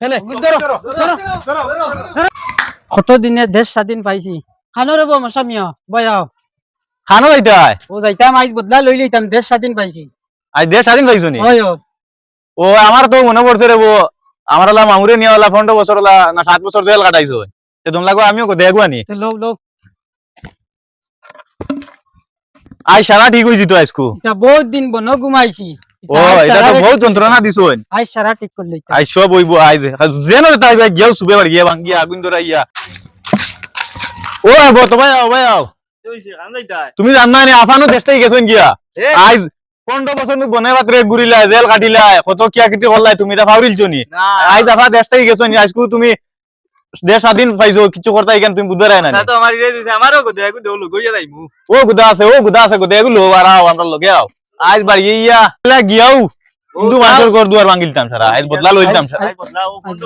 হেলে কত দিনে দেশ স্বাধীন পাইছি? খানো রব মশামিয়া বয়াও খানো যাইতে হয় ও যাইতাম আইজ বদলা লই লইতাম দেশ স্বাধীন পাইছি। আজ দেশ স্বাধীন পাইছো নি। ও আমার তো মনে পড়ছে রে বো আমার ওলা মামুরে নিয়ে ওলা পনেরো বছর ওলা না সাত বছর জেল কাটাইছো। তে তোমরা লাগো আমিও দেখব তো লও লও। আজ সারা ঠিক হয়েছি তো আজকু বহুত দিন বন ঘুমাইছি ও এটা তো বহুত যন্ত্রণা দিছো আইজ সারা ঠিক করে লইতাম আজ সব হইব আজ যেন তাই গিয়াও সুবে বাড়ি গিয়া ভাঙ্গিয়া আগুন ধরা ইয়া ও আবো তোমায় আও ভাই আও। তুমি জানা নি আফানো দেশটাই গেছেন গিয়া। আজ পনেরো বছর নু বনে বাতরে ঘুরিলা জেল কাটিলা কত কিয়া কিটি করলাই তুমি এটা ফাউরিলছো নি। আজ আফা দেশটাই গেছো নি আজকু তুমি দেশ স্বাধীন পাইছো কিছু করতে এখান তুমি বুঝতে রায় না। নি। ও গুদা আছে ও গুদা আছে গুদা এগুলো আর আও আমরা লগে আও। আজ বাড়ি ইয়া গিয়াও। কিন্তু মাছের ঘর দুয়ার ভাঙিলতাম সারা। আজ বদলা লইলতাম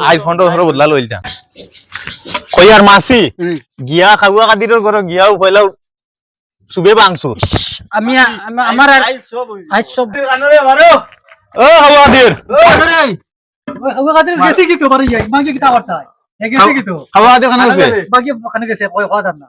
আজ ফোনটা ধরো বদলা লইলতাম কই আর মাসি? গিয়া খাওয়া কাদির ঘর গিয়াও কইলাও সুবে বাংসু আমি আমার আজ সব ও হাওয়া দের হাওয়া কাদির গেছি কি তো? বাড়ি যাই। মাকে কি তা করতে হয়? গেছি কি তো? হাওয়া দের খানা গেছে বাকি খানা গেছে। কই খাওয়া না।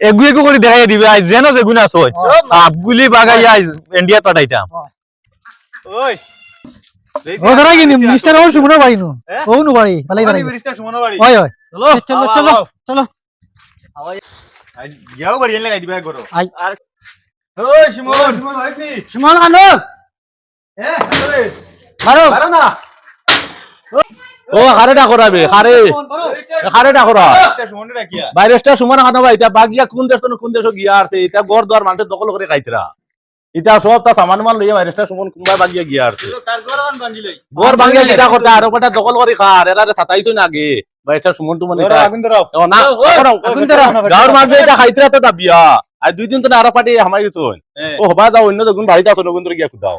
এগু এগু করে দেখাই দিবে আজ যেন যেগুন আপ গুলি বাগাই আজ ইন্ডিয়া পাঠাইতাম ওই ও ধরা কি মিস্টার ও সুমন ভাই নো? ও নো ভাই ভালাই ভালোই মিস্টার সুমন ভাই ওই ওই চলো। চলো চলো চলো। আজ যাও গাড়ি লাগাই দিবে গরো আই। আর ওই সুমন। সুমন ভাই কি সুমন আনো এ মারো মারো না। ও হারেটা করাবে হারে। হারেটা করা। শিমন রাখিয়া বাইরেটা সুমান খানো ভাই এটা বাগিয়া কোন দেশ কোন দেশ গিয়া আছে এটা গড় দর মানুষের দখল করে খাইতরা এটা সব তা সামান মান লইয়া বাইরেটা সুমন কোনবা বাগিয়া গিয়া আছে। তার গড় বাগিয়া কিটা করতে আর ওটা দখল করে খার এরা সাতাইছো না আগে। সুমন এটা তো দাবিয়া দুই দিন তো আৰু পাতি হামাই গৈছো ও হবা যাও অন্য দেখোন বাড়িতে আছো নগুন গিয়া খুদাও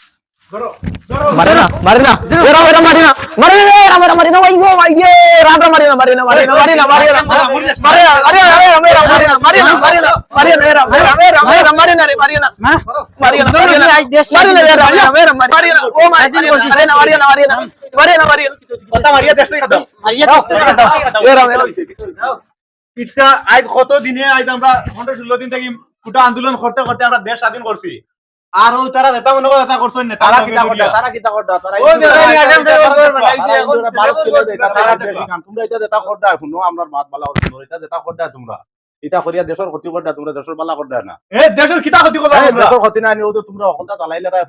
মারে না মারে না বেরা বেরা মারে না মারে না রাম রাম মারে না ওই গো ওই গে রাম রাম মারে না মারে না মারে না মারে না মারে না মারে না আরে আরে মারে না মারে না মারে না মারে না মারে না রে মারে না মারে না মারে না রে মারে না মারে না মারে না মারে না রে মারে না মারে না ও মারে না মারে না মারে না মারে না মারে না মারে কথা মারিয়া দেশে কথা মারিয়া দেশে কথা বেরা বেরা পিতা আজ কত দিনে আজ আমরা 116 দিন থেকে কুটা আন্দোলন করতে করতে আমরা দেশ স্বাধীন করছি আর ওই তারা নেতা মনে কথা করছেন না তারা কিতা করতে তারা কিটা তারা ওই এটা শুনো আমার মাত বালা শুনো এটা যেটা করতে তোমরা এটা করিয়া দেশের ক্ষতি করতে তোমরা দেশের বালা করতে না। এ দেশের কিটা ক্ষতি করতে দেশের ক্ষতি না নিও তো তোমরা অকলটা চালাইলারা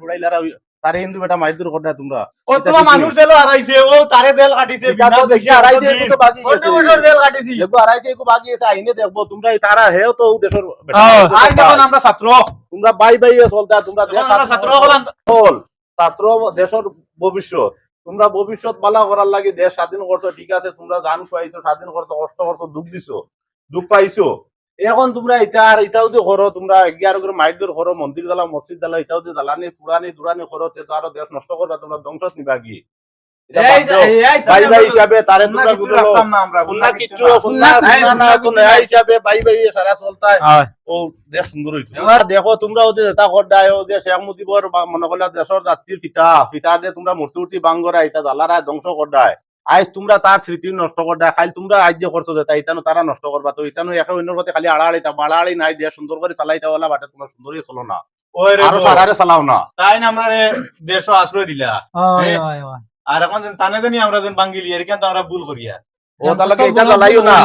তারে হিন্দু বেটা মাইদুর করদা তোমরা। কত মানুষ জেল হারাইছে ও তারে জেল কাটিছে তো বেশি হারাইছে, এগুলো তো বাকি গেছে। কত বছর জেল কাটিছি। দেখব আড়াইছে একটু বাকি আছে আইনে দেখব তোমরা তারা হেও তো দেশের বেটা। আজ যখন আমরা ছাত্র। তোমরা বাই বাই চলতা তোমরা দেশ ছাত্র ছাত্র হলাম। হল ছাত্র দেশের ভবিষ্যৎ। তোমরা ভবিষ্যৎ বালা করার লাগে দেশ স্বাধীন করছ ঠিক আছে তোমরা জান পাইছো স্বাধীন করছ কষ্ট করছ দুঃখ দিছো দুঃখ পাইছো। এখন তোমরা এটা আর এটাও যে করো তোমরা এগিয়ার করে মাইদুর করো মন্দির জ্বালা মসজিদ জ্বালা এটাও যে জ্বালানি পুরানি দুরানি করো তে তো আরও দেশ নষ্ট করবা তোমরা ধ্বংস নিবা কি। ভাই ভাই হিসাবে তারে তোমরা গুলো ফুন্না কিচ্ছু ফুন্না ফুন্না না তো নেয়া হিসাবে ভাই ভাই সারা চলতায় ও দেশ সুন্দর হইছে এবার দেখো তোমরা ওদের যেটা করদায় ও যে শেখ মুজিবর বা মনে করলে দেশের জাতির পিতা পিতা দিয়ে তোমরা মূর্তি উর্তি বাঙ্গরা এটা জ্বালারা ধ্বংস করদায় আজ তোমরা তার স্মৃতি নষ্ট করদায় খালি তোমরা আজ যে করছ যেটা ইতানো তারা নষ্ট করবা। তো ইতানো একে অন্যর প্রতি খালি আড়াআড়ি তা বাড়াআড়ি নাই দেশ সুন্দর করে চালাইতে বলা বাটে তোমরা সুন্দরই চলো না। আরও সারারে চালাও না। তাই না আমরা দেশ আশ্রয় দিলা। ওই আর এখন যেন তানে জানি আমরা যেন বাঙ্গিলি এর কেন তো আমরা ভুল করিয়া ও তাহলে এটা জ্বালাইও না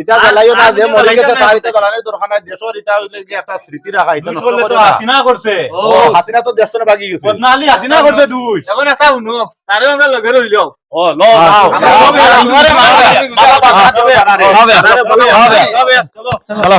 এটা জ্বালাইও না যে মরে গেছে তার এটা জ্বালানোর দরকার নাই দেশের এটা হইলে কি একটা স্মৃতি রাখা এটা নষ্ট করলে তো করে হাসিনা করছে ও হাসিনা তো দেশ তো বাকি গেছে বদনালি হাসিনা করছে দুই এখন এটা শুনো তারে আমরা লগে রইল ও ল নাও হবে, হবে, বাবা, বাবা, হবে, চলো